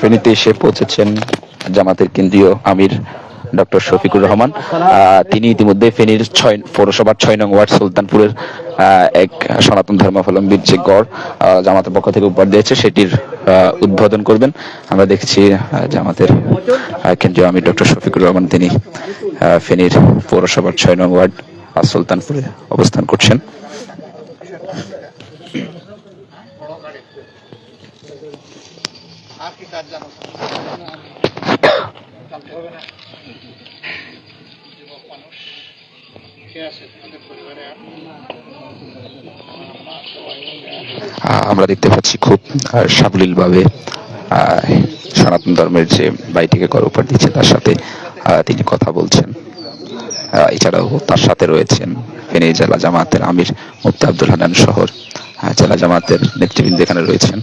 ফেনীতে এসে পৌঁছেছেন জামাতের কেন্দ্রীয় আমির ডক্টর শফিকুর রহমান। তিনি ইতিমধ্যে ফেনীর ছয়, পৌরসভার ছয় নং ওয়ার্ড সুলতানপুরের এক সনাতন ধর্মাবলম্বীর যে গড় জামাতের পক্ষ থেকে উপহার দিয়েছে, সেটির উদ্বোধন করবেন। আমরা দেখছি জামাতের কেন্দ্রীয় আমির ডক্টর শফিকুর রহমান তিনি ফেনীর পৌরসভার ছয় নং ওয়ার্ড সুলতানপুরে অবস্থান করছেন। আমরা দেখতে পাচ্ছি খুব সাবলীল ভাবে সনাতন ধর্মের যে বাইটিকে কর উপর দিচ্ছে তার সাথে তিনি কথা বলছেন। এছাড়াও তার সাথে রয়েছেন ফেনী জেলা জামাতের আমির মুফতি আব্দুল হানান শহর। জেলা জামাতের নেতৃবৃন্দ এখানে রয়েছেন।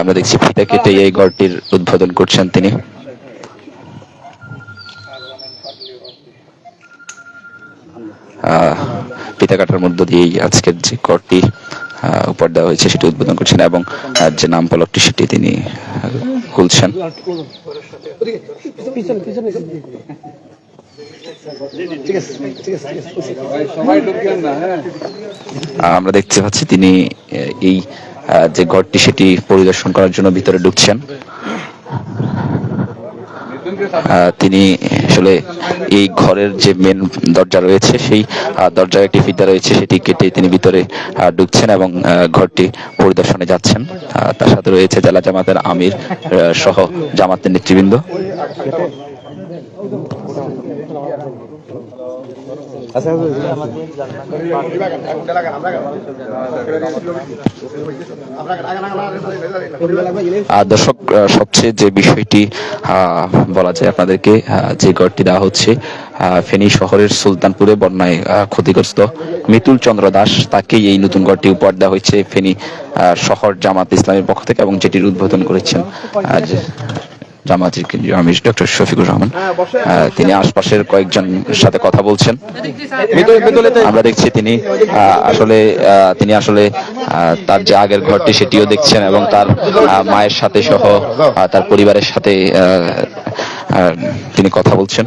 আমরা দেখছি ফিতা কেটে এই গড়টির উদ্বোধন করছেন তিনি। পিতা কাটার মধ্য দিয়েই আজকের যে করটি উপর দেওয়া হয়েছে সেটি উদ্বোধন করছেন এবং যে নাম ফলকটি সেটি তিনি খুলছেন। আমরা দেখতে পাচ্ছি তিনি এই যে ঘরটি সেটি পরিদর্শন করার জন্য ভিতরে ঢুকছেন। তিনি আসলে এই ঘরের যে মেন দরজা রয়েছে, সেই দরজার একটি ফিতা রয়েছে, সেটি কেটে তিনি ভিতরে ঢুকছেন এবং ঘরটি পরিদর্শনে যাচ্ছেন। তার সাথে রয়েছে জেলা জামাতের আমির সহ জামাতের নেতৃবৃন্দ। আহ, দর্শক সবচেয়ে যে বিষয়টি বলা যায় আপনাদেরকে যে গড়টি দেওয়া হচ্ছে ফেনী শহরের সুলতানপুরে বন্যায় ক্ষতিগ্রস্ত মিতুল চন্দ্র দাস তাকেই এই নতুন গড়টি উপহার দেওয়া হয়েছে ফেনী শহর জামাত ইসলামের পক্ষ থেকে এবং যেটির উদ্বোধন করেছেন যে- জামাতের কেন্দ্রীয় আমির ডক্টর শফিকুর রহমান। তিনি আশপাশের কয়েকজন সাথে কথা বলছেন। আমরা দেখছি তিনি আহ, আসলে তিনি আসলে আহ, তার যে আগের ঘরটি সেটিও দেখছেন এবং তার মায়ের সাথে সহ তার পরিবারের সাথে তিনি কথা বলছেন।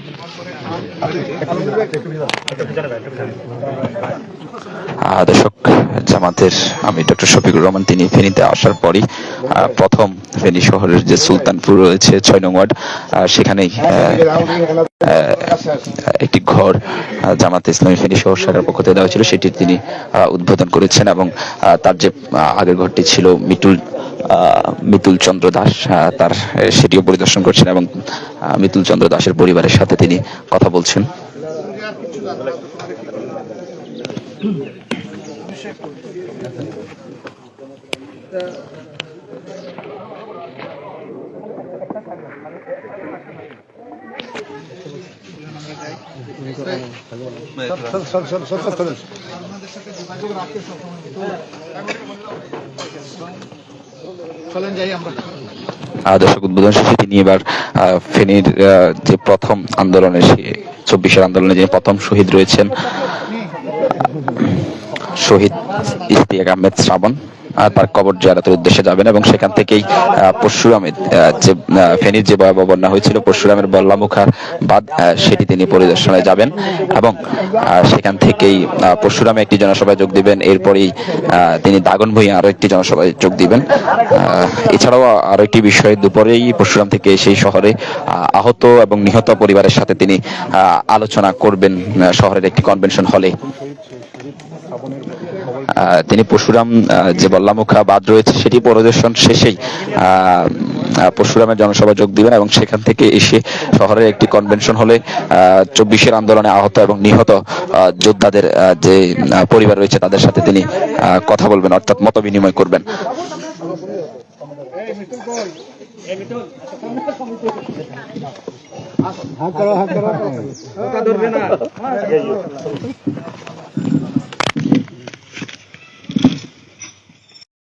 দর্শক জামাতের আমি ডক্টর শফিকুর রহমান তিনি ফেনীতে আসার পরই প্রথম ফেনী শহরের যে সুলতানপুর রয়েছে ছয় নং ওয়ার্ড সেখানেই একটি ঘর জামাত ইসলামী ফেনী শহর শাখার পক্ষ থেকে দেওয়া ছিল সেটি তিনি উদ্বোধন করেছেন এবং তার যে আগের ঘরটি ছিল আহ, মিতুল চন্দ্র দাস তার সেটিও পরিদর্শন করছেন এবং মিতুল চন্দ্র দাসের পরিবারের সাথে তিনি কথা বলছেন। দর্শক উদ্বোধন শেষে তিনি এবার ফেনীর যে প্রথম আন্দোলনে চব্বিশের আন্দোলনে যে প্রথম শহীদ রয়েছেন, শহীদ ইস্তিয়াক আহমেদ শ্রাবণ। আহ, তার কবর জিয়ারতের উদ্দেশ্যে যাবেন এবং সেখান থেকেই পরশুরামের যে ফেনীর যে ভয়াবহ বন্যা হয়েছিল পরশুরামের বল্লামুখা বাদ সেটি তিনি পরিদর্শনে যাবেন এবং সেখান থেকেই পরশুরামে একটি জনসভায় যোগ দিবেন। এরপরেই তিনি দাগনভূঞা আরও একটি জনসভায় যোগ দিবেন। এছাড়াও আরও একটি বিষয় দুপুরেই পরশুরাম থেকে সেই শহরে আহ, আহত এবং নিহত পরিবারের সাথে তিনি আলোচনা করবেন শহরের একটি কনভেনশন হলে। তিনি পরশুরাম যে বল্লামুখা বাদ রয়েছে সেটি পরিদর্শন শেষেই পরশুরামের জনসভা যোগ দিবেন এবং সেখান থেকে এসে শহরের একটি কনভেনশন হলে চব্বিশের আন্দোলনে আহত এবং নিহত আহ, যোদ্ধাদের যে পরিবার রয়েছে তাদের সাথে তিনি আহ, কথা বলবেন অর্থাৎ মত বিনিময় করবেন। ধরবে না।